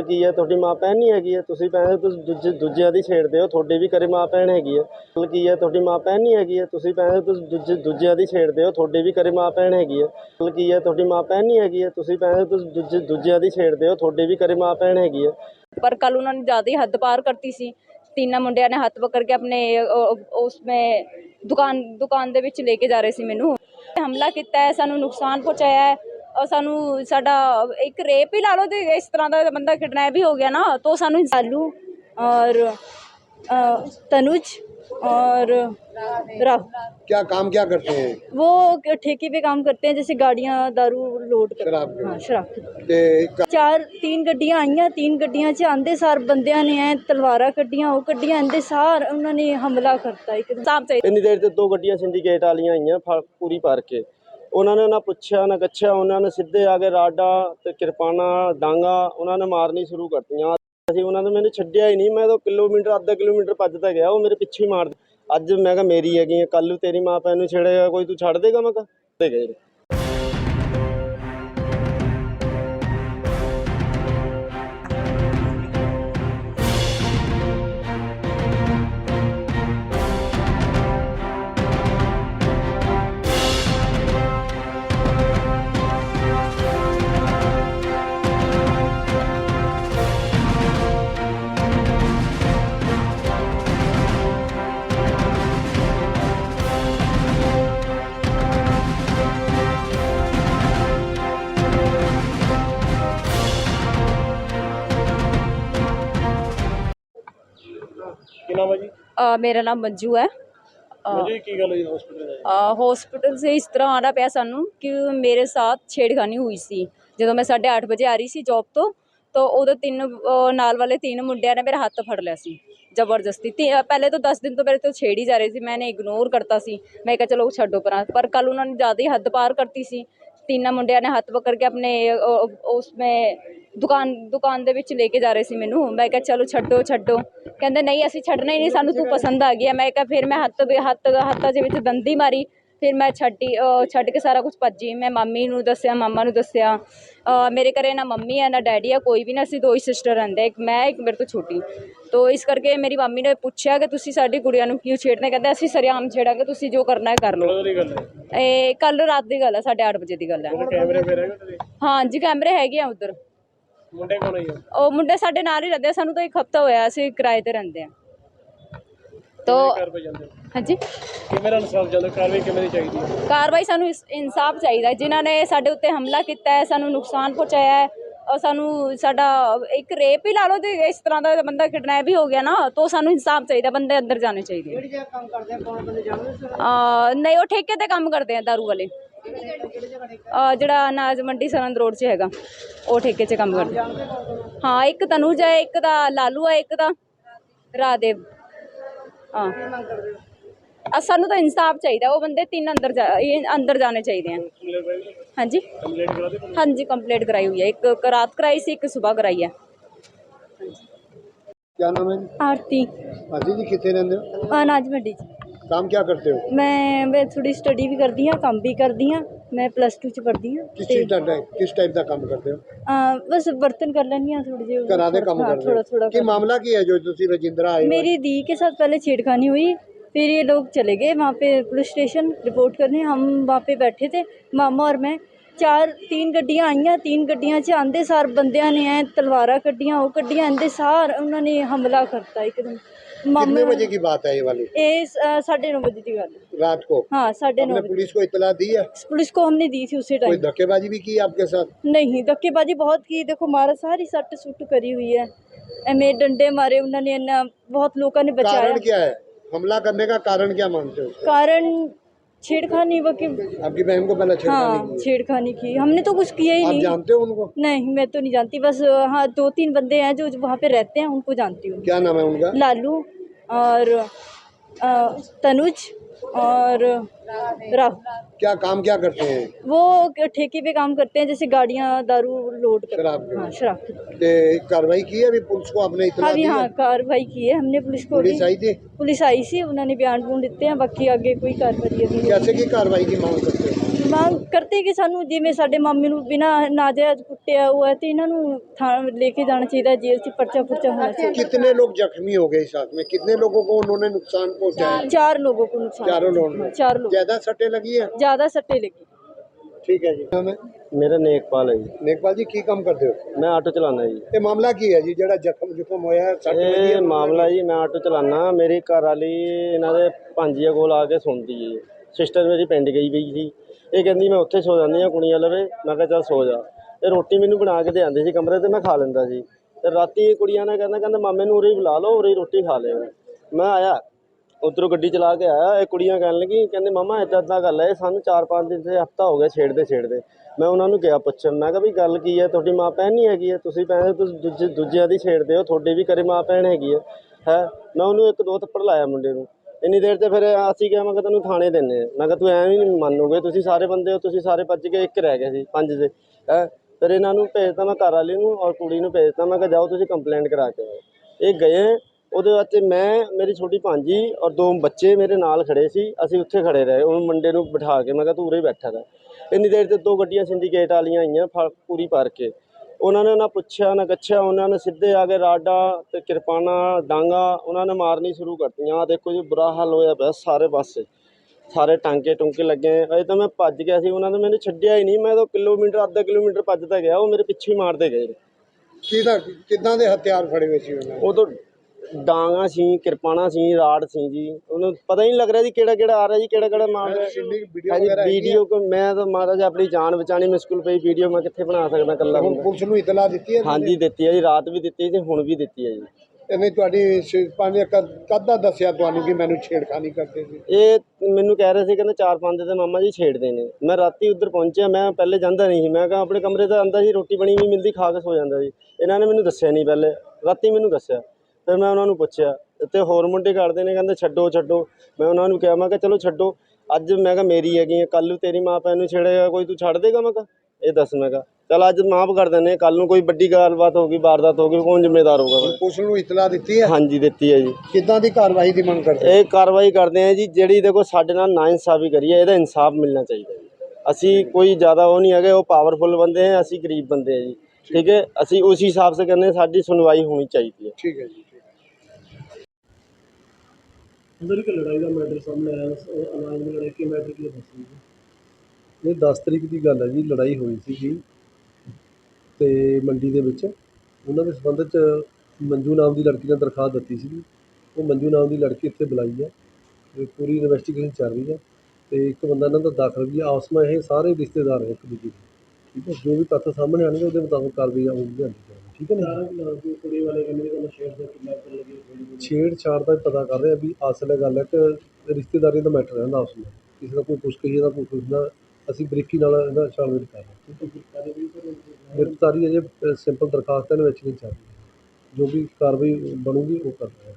ਗੱਲ ਕੀ ਹੈ ਤੁਹਾਡੀ ਮਾਂ ਭੈਣ ਨਹੀਂ ਹੈਗੀ ਹੈ ਤੁਸੀਂ ਭੈਣ ਤੁਸੀਂ ਦੂਜੇ ਦੂਜਿਆਂ ਦੀ ਛੇੜਦੇ ਹੋ ਤੁਹਾਡੇ ਵੀ ਘਰੇ ਮਾਂ ਭੈਣ ਹੈਗੀ ਹੈ ਗੱਲ ਕੀ ਹੈ ਤੁਹਾਡੀ ਮਾਂ ਭੈਣ ਨਹੀਂ ਹੈਗੀ ਹੈ ਤੁਸੀਂ ਭੈਣ ਤੁਸੀਂ ਦੂਜੇ ਦੂਜਿਆਂ ਦੀ ਛੇੜਦੇ ਹੋ ਤੁਹਾਡੇ ਵੀ ਘਰੇ ਮਾਂ ਭੈਣ ਹੈਗੀ ਹੈ ਗੱਲ ਕੀ ਹੈ ਤੁਹਾਡੀ ਮਾਂ ਭੈਣ ਨਹੀਂ ਹੈਗੀ ਹੈ ਤੁਸੀਂ ਭੈਣ ਤੁਸੀਂ ਦੂਜੇ ਦੂਜਿਆਂ ਦੀ ਛੇੜਦੇ ਹੋ ਤੁਹਾਡੇ ਵੀ ਘਰੇ ਮਾਂ ਭੈਣ ਹੈਗੀ ਹੈ पर कल उन्होंने ज़्यादा ही हद पार करती ਸੀ ਤਿੰਨਾਂ ਮੁੰਡਿਆਂ ਨੇ ਹੱਥ ਪਕੜ ਕੇ ਆਪਣੇ ਉਸ में ਦੁਕਾਨ ਦੁਕਾਨ ਦੇ ਵਿੱਚ ਲੈ ਕੇ ਜਾ ਰਹੇ ਸੀ ਮੈਨੂੰ ਹਮਲਾ ਕੀਤਾ ਹੈ ਸਾਨੂੰ ਨੁਕਸਾਨ ਪਹੁੰਚਾਇਆ ਹੈ ਔਰ ਸਾਨੂੰ ਸਾਡਾ ਇੱਕ ਰੇਪ ਹੀ ਲਾ ਲਓ ਤੇ ਇਸ ਤਰ੍ਹਾਂ ਦਾ ਬੰਦਾ ਕਿਡਨੈਪ ਵੀ ਹੋ ਗਿਆ ਨਾ ਤਾਂ ਸਾਨੂੰ ਸਾਲੂ ਔਰ तनुज और राहुल क्या काम क्या करते हैं वो ठेके पे काम करते हैं जैसे गाड़ियाँ दारू लोड शराब हाँ शराब ਚਾਰ ਤਿੰਨ ਗੱਡੀਆਂ ਆਈਆਂ ਤਿੰਨ ਗੱਡੀਆਂ 'ਚ ਆਂਦੇ ਸਾਰ ਬੰਦਿਆਂ ਨੇ ਐ ਤਲਵਾਰਾਂ ਕੱਢੀਆਂ ਉਹ ਕੱਢੀਆਂ ਆਂਦੇ ਸਾਰ ਉਹਨਾਂ ਨੇ ਹਮਲਾ ਕਰਤਾ ਇੱਕ ਦੋ ਗੱਡੀਆਂ ਸਿੰਡੀਕੇਟ ਵਾਲੀਆਂ ਆਈਆਂ ਪੂਰੀ ਭਰ ਕੇ। ਉਹਨਾਂ ਨੇ ਨਾ ਪੁੱਛਿਆ, ਨਾ ਗੱਛਿਆ, ਉਹਨਾਂ ਨੇ ਸਿੱਧੇ ਆ ਕੇ ਰਾਡਾ ਤੇ ਕਿਰਪਾਨਾ, ਡਾਂਗਾ, ਉਹਨਾਂ ਨੇ ਮਾਰਨੀ ਸ਼ੁਰੂ ਕਰਤੀਆਂ। ਅਸੀਂ ਉਹਨਾਂ ਨੇ ਮੈਨੂੰ ਛੱਡਿਆ ਹੀ ਨਹੀਂ, ਮੈਂ ਤਾਂ ਕਿਲੋਮੀਟਰ, ਅੱਧਾ ਕਿਲੋਮੀਟਰ ਭੱਜਦਾ ਗਿਆ, ਉਹ ਮੇਰੇ ਪਿੱਛੇ ਹੀ ਮਾਰ ਅੱਜ ਮੈਂ ਕਿਹਾ, ਮੇਰੀ ਹੈਗੀ ਕੱਲ ਤੇਰੀ ਮਾਂ ਭੈਣ ਨੂੰ ਛੇੜੇਗਾ, ਕੋਈ ਤੂੰ ਛੱਡ ਦੇਗਾ? ਮੈਂ ਕਿਹਾ ਤੇ ਗਏ ਅ, ਮੇਰਾ ਨਾਮ ਮੰਜੂ ਹੈ। ਜੀ ਕੀ ਗੱਲ ਹੋਈ ਹਸਪੀਟਲ ਦਾ ਹਸਪੀਟਲ ਸੇ ਇਸ ਤਰ੍ਹਾਂ ਆਣਾ ਪਿਆ ਸਾਨੂੰ ਕਿ ਮੇਰੇ ਸਾਥ ਛੇੜਖਾਨੀ ਹੋਈ ਸੀ। ਜਦੋਂ ਮੈਂ 8:30 ਵਜੇ ਆ ਰਹੀ ਸੀ ਜੌਬ ਤੋਂ ਤਾਂ ਉਦੋਂ ਤਿੰਨ ਅ, ਨਾਲ ਵਾਲੇ ਤਿੰਨ ਮੁੰਡਿਆਂ ਨੇ ਮੇਰਾ ਹੱਥ ਫੜ ਲਿਆ ਸੀ ਜ਼ਬਰਦਸਤੀ। ਤੇ ਅ, ਪਹਿਲੇ ਤਾਂ 10 ਦਿਨ ਤੋਂ ਮੇਰੇ ਤੋਂ ਛੇੜ ਹੀ ਜਾ ਰਹੇ ਸੀ ਮੈंने ਇਗਨੋਰ ਕਰਤਾ ਸੀ। ਮੈਂ ਕਿਹਾ ਚਲੋ ਛੱਡੋ ਪਰਾਂ ਪਰ ਕੱਲ ਉਹਨਾਂ ਨੇ ਜ਼ਿਆਦਾ ਹੀ ਹੱਦ ਪਾਰ ਕਰਤੀ ਸੀ। ਤਿੰਨਾਂ ਮੁੰਡਿਆਂ ਨੇ ਹੱਥ ਪਕੜ ਕੇ ਆਪਣੇ ਅ, ਉਸ में ਦੁਕਾਨ ਦੁਕਾਨ ਦੇ ਵਿੱਚ ਲੈ ਕੇ ਜਾ ਰਹੇ ਸੀ ਮੈਨੂੰ। ਮੈਂ ਕਿਹਾ ਚਲੋ ਛੱਡੋ ਛੱਡੋ। ਕਹਿੰਦੇ ਨਹੀਂ ਅਸੀਂ ਛੱਡਣਾ ਹੀ ਨਹੀਂ ਸਾਨੂੰ ਤੂੰ ਪਸੰਦ ਆ ਗਿਆ। ਮੈਂ ਕਿਹਾ ਫਿਰ ਮੈਂ ਹੱਥ ਹੱਥ ਹੱਥਾਂ ਦੇ ਵਿੱਚ ਦੰਦੀ ਮਾਰੀ। ਫਿਰ ਮੈਂ ਛੱਡੀ ਛੱਡ ਕੇ ਸਾਰਾ ਕੁਝ ਭੱਜੀ ਮੈਂ ਮੰਮੀ ਨੂੰ ਦੱਸਿਆ ਮਾਮਾ ਨੂੰ ਦੱਸਿਆ। ਮੇਰੇ ਘਰੇ ਨਾ ਮੰਮੀ ਹੈ ਨਾ ਡੈਡੀ ਹੈ ਕੋਈ ਵੀ ਨਾ ਅਸੀਂ ਦੋ ਹੀ ਸਿਸਟਰ ਰਹਿੰਦੇ। ਇੱਕ ਮੈਂ ਇੱਕ ਮੇਰੇ ਤੋਂ ਛੋਟੀ। ਤੋ ਇਸ ਕਰਕੇ ਮੇਰੀ ਮੰਮੀ ਨੇ ਪੁੱਛਿਆ ਕਿ ਤੁਸੀਂ ਸਾਡੀ ਕੁੜੀਆਂ ਨੂੰ ਕਿਉਂ ਛੇੜਦੇ ਕਹਿੰਦੇ ਅਸੀਂ ਸਰਿਆਮ ਛੇੜਾਂਗੇ ਤੁਸੀਂ ਜੋ ਕਰਨਾ ਹੈ ਕਰ ਲਓ। ਹੈ? ਇਹ ਕੱਲ ਰਾਤ ਦੀ ਗੱਲ ਹੈ 8:30 ਵਜੇ ਦੀ ਗੱਲ ਹੈ। ਕੈਮਰੇ ਫੇਰ ਹੈਗੇ ਤੇਰੇ ਹਾਂਜੀ ਕੈਮਰੇ ਹੈਗੇ ਆ ਉਧਰ। ਮੁੰਡੇ ਕੋਣ ਆਈ ਉਹ ਮੁੰਡੇ ਸਾਡੇ ਨਾਲ ਹੀ ਰਹਿੰਦੇ ਆ, ਸਾਨੂੰ ਤਾਂ ਇੱਕ ਹਫਤਾ ਹੋਇਆ ਅਸੀਂ ਕਿਰਾਏ ਤੇ ਰਹਿੰਦੇ ਆ। ਤੋ ਹੋ? ਹਾਂਜੀ। ਕਿਵੇਂ ਦਾ ਇਨਸਾਫ ਜਾਂਦਾ ਕਾਰਵਾਈ ਕਿਵੇਂ ਦੀ ਚਾਹੀਦੀ ਹੈ? ਕਾਰਵਾਈ ਸਾਨੂੰ ਇਸ- ਇਨਸਾਫ ਚਾਹੀਦਾ ਹੈ। ਜਿਨ੍ਹਾਂ ਨੇ ਸਾਡੇ ਉੱਤੇ ਹਮਲਾ ਕੀਤਾ ਹੈ ਸਾਨੂੰ ਨੁਕਸਾਨ ਪਹੁੰਚਾਇਆ ਹੈ ਔਰ ਸਾਨੂੰ ਸਾਡਾ ਇੱਕ ਰੇਪ ਹੀ ਲਾ ਲਓ ਤੇ ਇਸ ਤਰ੍ਹਾਂ ਦਾ ਬੰਦਾ ਕਿਡਨੈਪ ਵੀ ਹੋ ਗਿਆ ਨਾ ਤਾਂ ਸਾਨੂੰ ਇਨਸਾਫ ਚਾਹੀਦਾ ਬੰਦੇ ਅੰਦਰ ਜਾਣੇ ਚਾਹੀਦੇ ਕਿਹੜੀ ਜਗ੍ਹਾ ਕੰਮ ਕਰਦੇ ਆ? ਕੌਣ ਬੰਦੇ ਜਾਣਦੇ ਨਹੀਂ ਉਹ ਠੇਕੇ ਤੇ ਕੰਮ ਕਰਦੇ ਆ ਦਾਰੂ ਵਾਲੇ। ਅਹ ਜਿਹੜਾ ਅਨਾਜ ਮੰਡੀ ਸਰਹੰਦ ਰੋਡ 'ਚ ਹੈਗਾ ਉਹ ਠੇਕੇ 'ਚ ਕੰਮ ਕਰਦੇ ਹਾਂ ਇੱਕ ਤਨੂਜ ਹੈ ਇੱਕ ਦਾ ਲਾਲੂ ਹੈ ਇੱਕ ਦਾ ਰਾਦੇਵ ਹਾਂ? ਆ ਸਾਨੂੰ ਤਾਂ ਇਨਸਾਫ ਚਾਹੀਦਾ ਉਹ ਬੰਦੇ ਤਿੰਨ ਅੰਦਰ ਜਾ ਇਹ ਅੰਦਰ ਜਾਣੇ ਚਾਹੀਦੇ ਆ ਹਾਂਜੀ ਕੰਪਲੇਂਟ ਕਰਾ ਦੇ ਹਾਂਜੀ ਕੰਪਲੀਟ ਕਰਾਈ ਹੋਈ ਹੈ ਇੱਕ ਰਾਤ ਕਰਾਈ ਸੀ ਇੱਕ ਸਵੇਰ ਕਰਾਈ ਹੈ क्या नाम है जी ਆਰਤੀ आजी जी कितने रहते हो ਅਨਾਜ ਮੰਡੀ 'ਚ काम क्या करते हो ਮੈਂ ਮੈਂ ਥੋੜੀ ਸਟੱਡੀ ਵੀ ਕਰਦੀ ਹਾਂ ਕੰਮ ਵੀ ਕਰਦੀ ਹਾਂ ਮੈਂ ਪਲੱਸ 2 ਚ ਪੜ੍ਹਦੀ ਹਾਂ किस चीज का टाइप किस टाइप का काम करते हो ਅਹ ਬਸ ਬਰਤਨ ਕਰ ਲੈਂਦੀ ਹਾਂ ਥੋੜੀ ਜਿਹੀ करा दे काम हाँ, करते थोड़ा थोड़ा हो कि मामला की है जो तुसी रजिंद्रा आए हो? मेरी दी के پھر یہ لوگ چلے گئے وہاں پہ پولیس اسٹیشن رپورٹ کرنے ہم وہاں پہ بیٹھے تھے ماما اور میں۔ چار تین گڈیاں آئیاں تین گڈیاں چ سار بندیاں نے ہیں تلواراں کڈیاں او کڈیاں آندے سار انہوں نے حملہ کرتا ایک دم۔ کتنے بجے کی بات ہے یہ والی؟ یہ ساڑھے نو بجے کی بات رات کو؟ ہاں ساڑھے نو پولیس کو اطلاع دی ہے؟ پولیس کو ہم نے دی تھی اسی ٹائم۔ دھکے بازی بھی کی آپ کے ساتھ؟ نہیں دھکے بازی بہت کی۔ دیکھو مارا ساری سٹ سٹ کری ہوئی ہے۔ ایم ڈنڈے مارے انہوں نے بہت لوگوں نے بچایا۔ کیا ہے؟ حملہ کرنے کا کارن کیا مانتے ہو کارن چھیڑخانی وہ کہ آپ کی بہن کو پہلے ہاں چھیڑخانی کی۔ ہم نے تو کچھ کیا ہی نہیں۔ جانتے ہو ان کو؟ نہیں میں تو نہیں جانتی بس ہاں دو تین بندے ہیں جو وہاں پہ رہتے ہیں ان کو جانتی ہوں۔ کیا نام ہے لالو اور تنوج۔ और राहुल क्या काम क्या करते हैं वो ठेके पे काम करते हैं जैसे गाड़ियाँ दारू लोड कर शराब के। हाँ शराब की ते कार्रवाई की है अभी पुलिस को आपने इतला हाँ दी भी हाँ है कार्रवाई की है हमने पुलिस को पुलिस भी- आई थी पुलिस आई सी उन्होंने बयान बून दिते हैं बाकी आगे कोई कार्रवाई अभी नहीं कैसे की कार्रवाई की मांग करते हो ਮੰਗ ਕਰਤੇ ਕਿ ਸਾਨੂੰ ਜਿਵੇਂ ਸਾਡੇ ਮਾਮੇ ਨੂੰ ਬਿਨਾ ਨਾਜਾਇਜ਼ ਕੁੱਟਿਆ ਹੋਇਆ ਹੈ ਤੇ ਇਹਨਾਂ ਨੂੰ ਥਾਂ ਲੈ ਕੇ ਜਾਣਾ ਚਾਹੀਦਾ ਜੇਲ੍ਹ 'ਚ ਪਰਚਾ ਪੁਰਚਾ ਹੋਣਾ चाहिए कितने लोग जख्मी हो गए साथ में कितने लोगों को उन्होंने नुकसान पहुंचाया चार लोगों को नुकसान चारों लोगों हाँ, ने चार लोग ज्यादा सट्टे लगी है ज्यादा सट्टे लगी ठीक है जी हमें ਮੇਰਾ ਨੇਕਪਾਲ ਹੈ ਜੀ नेकपाल जी की काम करते हो ਮੈਂ ਆਟੋ ਚਲਾਉਂਦਾ ਜੀ ये मामला की है जी जरा जख्म जुखम होया है, सट लगी ਇਹ है ਮਾਮਲਾ ਜੀ ਮੈਂ ਆਟੋ ਚਲਾਉਣਾ ਮੇਰੀ ਘਰ ਵਾਲੀ ਇਹਨਾਂ ਦੇ ਭਾਂਜੀਆ ਕੋਲ ਆ ਕੇ ਸੌਂਦੀ ਜੀ ਸਿਸਟਰ ਮੇਰੀ ਪਿੰਡ ਗਈ ਪਈ ਸੀ ਇਹ ਕਹਿੰਦੀ ਮੈਂ ਉੱਥੇ ਸੋ ਜਾਂਦੀ ਆ ਕੁੜੀਆਂ ਲਵੇ। ਮੈਂ ਕਿਹਾ ਚੱਲ ਸੋ ਜਾ। ਇਹ ਰੋਟੀ ਮੈਨੂੰ ਬਣਾ ਕੇ ਦੇ ਆਂਦੇ ਸੀ ਕਮਰੇ ਤੇ, ਮੈਂ ਖਾ ਲੈਂਦਾ ਸੀ। ਤੇ ਰਾਤੀ ਇਹ ਕੁੜੀਆਂ ਨੇ ਕਹਿੰਦਾ ਕਹਿੰਦਾ ਮਾਮੇ ਨੂੰ ਉਰੇ ਹੀ ਬੁਲਾ ਲਓ, ਉਰੇ ਰੋਟੀ ਖਾ ਲਿਓ। ਮੈਂ ਆਇਆ, ਉਧਰੋਂ ਗੱਡੀ ਚਲਾ ਕੇ ਆਇਆ, ਇਹ ਕੁੜੀਆਂ ਕਹਿਣ ਲੱਗੀ, ਕਹਿੰਦੇ ਮਾਮਾ, ਏਦਾਂ ਏਦਾਂ ਗੱਲ ਹੈ, ਇਹ ਸਾਨੂੰ 4-5 ਦਿਨ ਤੇ ਹਫਤਾ ਹੋ ਗਿਆ ਛੇੜਦੇ ਛੇੜਦੇ। ਮੈਂ ਉਹਨਾਂ ਨੂੰ ਕਿਹਾ, ਪੁੱਛਣ, ਮੈਂ ਕਿਹਾ ਵੀ ਗੱਲ ਕੀ ਹੈ? ਤੁਹਾਡੀ ਮਾਂ ਭੈਣ ਨਹੀਂ ਹੈਗੀ ਹੈ? ਤੁਸੀਂ ਭੈਣ, ਤੁਸੀਂ ਦੂਜੇ ਦੂਜਿਆਂ ਦੀ ਛੇੜਦੇ ਹੋ, ਤੁਹਾਡੇ ਵੀ ਘਰੇ ਮਾਂ ਭੈਣ ਹੈਗੀ ਹੈ। ਹੈ? ਮੈਂ ਉਹਨੂੰ ਇੱਕ ਦੋ ਥੱਪੜ ਲਾਇਆ ਮੁੰਡੇ ਨੂੰ। ਇੰਨੀ ਦੇਰ ਤੇ ਫਿਰ ਅਸੀਂ ਕਿਹਾ, ਮੈਂ ਕਿਹਾ ਤੈਨੂੰ ਥਾਣੇ ਦਿੰਨੇ ਆ। ਮੈਂ ਕਿਹਾ ਤੂੰ ਐਵੇਂ ਨਹੀਂ ਮੰਨੋਗੇ, ਤੁਸੀਂ ਸਾਰੇ ਬੰਦੇ ਹੋ, ਤੁਸੀਂ ਸਾਰੇ ਭੱਜ ਕੇ ਇੱਕ ਰਹਿ ਗਏ ਸੀ, ਪੰਜ ਦੇ। ਹੈਂ? ਫਿਰ ਇਹਨਾਂ ਨੂੰ ਭੇਜਤਾ ਮੈਂ ਘਰ ਵਾਲੇ ਨੂੰ ਔਰ ਕੁੜੀ ਨੂੰ ਭੇਜਤਾ, ਮੈਂ ਕਿਹਾ ਜਾਓ ਤੁਸੀਂ ਕੰਪਲੇਂਟ ਕਰਾ ਕੇ ਆਓ। ਇਹ ਗਏ, ਉਹਦੇ ਵਾਸਤੇ ਮੈਂ, ਮੇਰੀ ਛੋਟੀ ਭਾਂਜੀ ਔਰ ਦੋ ਬੱਚੇ ਮੇਰੇ ਨਾਲ ਖੜੇ ਸੀ, ਅਸੀਂ ਉੱਥੇ ਖੜੇ ਰਹੇ ਉਹਨੂੰ ਮੁੰਡੇ ਨੂੰ ਬਿਠਾ ਕੇ, ਮੈਂ ਕਿਹਾ ਤੂੰ ਉਰੇ ਹੀ ਬੈਠਾ ਰਹਿ। ਇੰਨੀ ਦੇਰ ਤੇ ਦੋ ਗੱਡੀਆਂ ਸਿੰਡੀਕੇਟ ਵਾਲੀਆਂ ਆਈਆਂ ਫ- ਪੂਰੀ ਭਰ ਕੇ। ਉਹਨਾਂ ਨੇ ਨਾ ਪੁੱਛਿਆ ਨਾ ਗੱਛਿਆ ਉਹਨਾਂ ਨੇ ਸਿੱਧੇ ਆ ਕੇ ਰਾਡਾ ਤੇ ਕਿਰਪਾਨਾ ਡਾਂਗਾ ਉਹਨਾਂ ਨੇ ਮਾਰਨੀ ਸ਼ੁਰੂ ਕਰਤੀਆਂ। ਆ ਦੇਖੋ ਜੀ ਬੁਰਾ ਹਾਲ ਹੋਇਆ ਪਿਆ ਸਾਰੇ ਪਾਸੇ। ਸਾਰੇ ਟਾਂਕੇ ਟੁੰਕੇ ਲੱਗੇ ਅਜੇ ਤਾਂ ਮੈਂ ਭੱਜ ਗਿਆ ਸੀ ਉਹਨਾਂ ਨੇ ਮੈਨੂੰ ਛੱਡਿਆ ਹੀ ਨਹੀਂ। ਮੈਂ ਤਾਂ ਕਿਲੋਮੀਟਰ ਅੱਧਾ ਕਿਲੋਮੀਟਰ ਭੱਜਦਾ ਗਿਆ। ਉਹ ਮੇਰੇ ਪਿੱਛੇ ਹੀ ਮਾਰਦੇ ਗਏ। ਕਿਹਦਾ ਕਿੱਦਾਂ ਦੇ ਹਥਿਆਰ ਫੜੇ ਹੋਏ ਸੀ ਉਹਨਾਂ ਨੇ? ਉਦੋਂ ਡਾਂਗਾ ਸੀ ਕਿਰਪਾਨਾ ਸੀ ਰਾੜ ਸੀ ਜੀ। ਉਹਨੂੰ ਪਤਾ ਹੀ ਨਹੀਂ ਲੱਗ ਰਿਹਾ ਜੀ ਕਿਹੜਾ ਕਿਹੜਾ ਆ ਰਿਹਾ ਜੀ ਕਿਹੜਾ ਕਿਹੜਾ ਮਾਰ ਰਿਹਾ ਹਾਂਜੀ ਵੀਡੀਓ ਕੋ ਮੈਂ ਤਾਂ ਮਹਾਰਾਜ ਆਪਣੀ ਜਾਨ ਬਚਾਣੀ ਮੁਸ਼ਕਲ ਪਈ ਵੀਡੀਓ ਮੈਂ ਕਿੱਥੇ ਬਣਾ ਸਕਦਾ ਇਕੱਲਾ ਹੁਣ ਪੁਲਿਸ ਨੂੰ ਇਤਲਾਹ ਦਿੱਤੀ ਹੈ ਹਾਂਜੀ ਦਿੱਤੀ ਹੈ ਜੀ ਰਾਤ ਵੀ ਦਿੱਤੀ ਤੇ ਹੁਣ ਵੀ ਦਿੱਤੀ ਹੈ ਜੀ। ਇਹਨੇ ਤੁਹਾਡੀ ਸ਼ਿਪਾਨ ਨੇ ਕਦਾ ਦੱਸਿਆ ਤੁਹਾਨੂੰ ਕਿ ਮੈਨੂੰ ਛੇੜਖਾਨੀ ਕਰਦੇ ਸੀ। ਇਹ ਮੈਨੂੰ ਕਹਿ ਰਹੇ ਸੀ ਕਹਿੰਦਾ ਚਾਰ ਪੰਜ ਦੇ ਮਾਮਾ ਜੀ ਛੇੜਦੇ ਨੇ। ਮੈਂ ਰਾਤੀ ਉੱਧਰ ਪਹੁੰਚਿਆ ਮੈਂ ਪਹਿਲੇ ਜਾਂਦਾ ਨਹੀਂ ਸੀ। ਮੈਂ ਕਿਹਾ ਆਪਣੇ ਕਮਰੇ ਦਾ ਅੰਦਰ ਸੀ ਰੋਟੀ ਬਣੀ ਵੀ ਮਿਲਦੀ ਖਾ ਕੇ ਸੋ ਜਾਂਦਾ ਸੀ। ਇਹਨਾਂ ਨੇ ਮੈਨੂੰ ਦੱਸਿਆ ਨਹੀਂ ਪਹਿਲੇ ਰਾਤੀ ਮੈਨੂੰ ਦੱਸਿਆ। ਫਿਰ ਮੈਂ ਉਹਨਾਂ ਨੂੰ ਪੁੱਛਿਆ ਤੇ ਹੋਰ ਮੁੰਡੇ ਕਰਦੇ ਨੇ ਕਹਿੰਦੇ ਛੱਡੋ ਛੱਡੋ। ਮੈਂ ਉਹਨਾਂ ਨੂੰ ਕਿਹਾ ਮੈਂ ਕਿਹਾ ਚਲੋ ਛੱਡੋ। ਅੱਜ ਮੈਂ ਕਿਹਾ ਮੇਰੀ ਹੈਗੀ ਹੈ ਕੱਲ ਨੂੰ ਤੇਰੀ ਮਾਂ ਭੈਣ ਨੂੰ ਛੇੜੇਗਾ ਕੋਈ ਤੂੰ ਛੱਡ ਦੇਗਾ? ਮੈਂ ਕਿਹਾ ਇਹ ਦੱਸ ਮੈਂ ਕਿਹਾ ਚਲ ਅੱਜ ਮਾਫ ਕਰ ਦਿੰਦੇ ਕੱਲ ਨੂੰ ਕੋਈ ਵੱਡੀ ਗੱਲਬਾਤ ਹੋ ਗਈ ਵਾਰਦਾਤ ਹੋ ਗਈ ਕੌਣ ਜ਼ਿੰਮੇਦਾਰ ਹੋਊਗਾ? ਪੁਲਿਸ ਨੂੰ ਇਤਲਾ ਦਿੱਤੀ ਹੈ? ਹਾਂਜੀ ਦਿੱਤੀ ਹੈ ਜੀ। ਕਿੱਦਾਂ ਦੀ ਕਾਰਵਾਈ ਦੀ ਮੰਗ ਕਰਦੇ ਇਹ ਕਾਰਵਾਈ ਕਰਦੇ ਆ ਜੀ ਜਿਹੜੀ ਦੇਖੋ ਸਾਡੇ ਨਾਲ ਨਾਇਨਸਾਫੀ ਕਰੀ ਹੈ ਇਹਦਾ ਇਨਸਾਫ ਮਿਲਣਾ ਚਾਹੀਦਾ ਜੀ। ਅਸੀਂ ਕੋਈ ਜ਼ਿਆਦਾ ਉਹ ਨਹੀਂ ਹੈਗੇ ਉਹ ਪਾਵਰਫੁਲ ਬੰਦੇ ਆ ਅਸੀਂ ਗਰੀਬ ਬੰਦੇ ਆ ਜੀ। ਠੀਕ। ਹੈ? ਅਸੀਂ ਉਸੇ ਹਿਸਾਬ ਸੇ ਕਹਿੰਦੇ ਸਾਡੀ ਸੁਣਵਾਈ ਹੋਣੀ ਚਾਹੀਦੀ ਹੈ। ਠੀਕ ਹੈ ਜੀ। ਅੰਦਰ ਇੱਕ ਲੜਾਈ ਦਾ ਮੈਟਰ ਸਾਹਮਣੇ ਆਇਆ ਅ- ਅਨਾਜ ਦੀ ਲੜਾਈ ਕੀ ਮੈਟਰ ਕੀ ਦੱਸੋ ਇਹ 10 ਤਰੀਕ ਦੀ ਗੱਲ ਹੈ ਜੀ, ਲੜਾਈ ਹੋਈ ਸੀਗੀ ਤੇ ਮੰਡੀ ਦੇ ਵਿੱਚ। ਉਹਨਾਂ ਦੇ ਸੰਬੰਧ ਚ ਮੰਜੂ ਨਾਮ ਦੀ ਲੜਕੀ ਨੇ ਦਰਖਾਸਤ ਦਿੱਤੀ ਸੀਗੀ। ਉਹ ਮੰਜੂ ਨਾਮ ਦੀ ਲੜਕੀ ਇੱਥੇ ਬੁਲਾਈ ਹੈ ਤੇ ਪੂਰੀ ਇਨਵੈਸਟੀਗੇਸ਼ਨ ਚੱਲ ਰਹੀ ਹੈ ਤੇ ਇੱਕ ਬੰਦਾ ਇਹਨਾਂ ਦਾ ਦਾਖਲ ਵੀ ਹੈ। ਆਪਸ ਵਿੱਚ ਇਹ ਸਾਰੇ ਰਿਸ਼ਤੇਦਾਰ ਹੈ ਇੱਕ ਦੂਜੇ ਦੇ। ਠੀਕ ਹੈ, ਜੋ ਵੀ ਤੱਥ ਸਾਹਮਣੇ ਆਣਗੇ ਉਹਦੇ ਮੁਤਾਬਕ ਕਾਰਵਾਈ ਹੋਊਗੀ ਲਿਆਂਦੀ ਜਾਵੇਗੀ ਠੀਕ ਹੈ ਨਾ ਕੁੜੀ ਵਾਲੇ ਕਹਿੰਦੇ ਸ਼ੇਰ ਦਾ ਕਿੰਨਾ ਕਰ ਲੱਗੀ ਥੋੜੀ ਜਿਹੀ ਛੇੜਛਾੜ ਦਾ ਪਤਾ ਕਰ ਰਹੇ ਆ ਵੀ ਅਸਲ ਗੱਲ ਹੈ ਕਿ ਰਿਸ਼ਤੇਦਾਰੀ ਦਾ ਮੈਟਰ ਰਹਿੰਦਾ ਆਪਸ ਵਿੱਚ। ਕਿਸੇ ਦਾ ਕੋਈ ਪੁੱਛ ਕਹੀ ਦਾ ਕੋਈ ਪੁੱਛਦਾ ਅਸੀਂ ਬਰੀਕੀ ਨਾਲ ਇਹਦਾ ਛਾਣਬੀਣ ਕਰ ਰਹੇ ਹਾਂ। ਵੀ ਪਰ ਗ੍ਰਿਫਤਾਰੀ ਅਜੇ ਸਿੰਪਲ ਦਰਖਾਸਤ ਦੇ ਵਿੱਚ ਨਹੀਂ ਚੱਲ ਰਹੀ। ਜੋ ਵੀ ਕਾਰਵਾਈ ਬਣੂਗੀ ਉਹ ਕਰ ਰਹੇ ਹਾਂ।